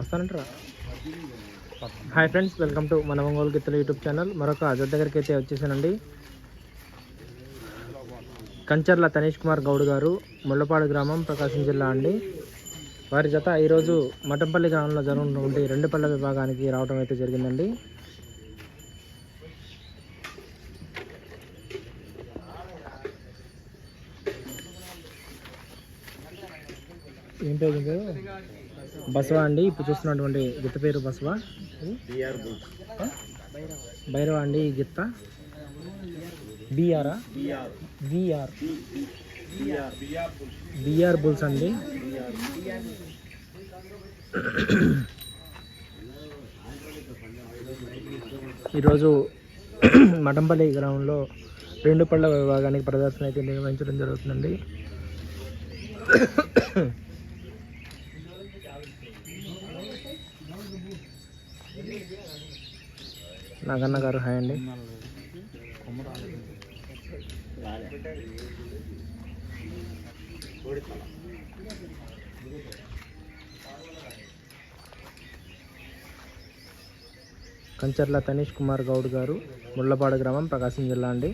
వస్తానంటారా? Hi friends welcome to మన ఒంగోలు గిత్తలు YouTube channel. మరొక అజర్ దగ్గరికి అయితే వచ్చేసానండి. కంచర్ల తనీష్ కుమార్ గౌడ్ గారు ముళ్ళపాడు గ్రామం ప్రకాశం జిల్లా అండి. వారి జత ఈరోజు మటంపల్లి గ్రామంలో జరుగుతున్నటువంటి రెండు పళ్ళ విభాగానికి రావడం అయితే జరిగిందండి. ఏం పేరు? బసవ అండి. ఇప్పుడు చూస్తున్నటువంటి గిత్త పేరు బసవ? భైరవ అండి ఈ గిత్త. బిఆరా బిఆర్ బిఆర్ బుల్స్ అండి. ఈరోజు మఠంపల్లి గ్రామంలో రెండు పళ్ళ విభాగానికి ప్రదర్శన అయితే నిర్వహించడం జరుగుతుందండి. నాగన్న గారు హాయ్ అండి. కంచర్ల తనీష్ కుమార్ గౌడ్ గారు ముళ్ళపాడు గ్రామం ప్రకాశం జిల్లా అండి.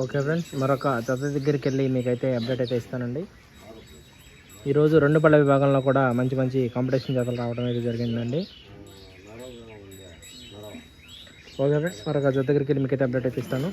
ఓకే ఫ్రెండ్స్ మరొక జత దగ్గరికి వెళ్ళి మీకైతే అప్డేట్ అయితే ఇస్తానండి. ఈరోజు రెండు పళ్ళ విభాగంలో కూడా మంచి మంచి కాంపిటీషన్ జాతలు రావడం అయితే జరిగిందండి. ఓకే ఫ్రెండ్స్ మరొక జత దగ్గరికి వెళ్ళి మీకైతే అప్డేట్ అయితే ఇస్తాను.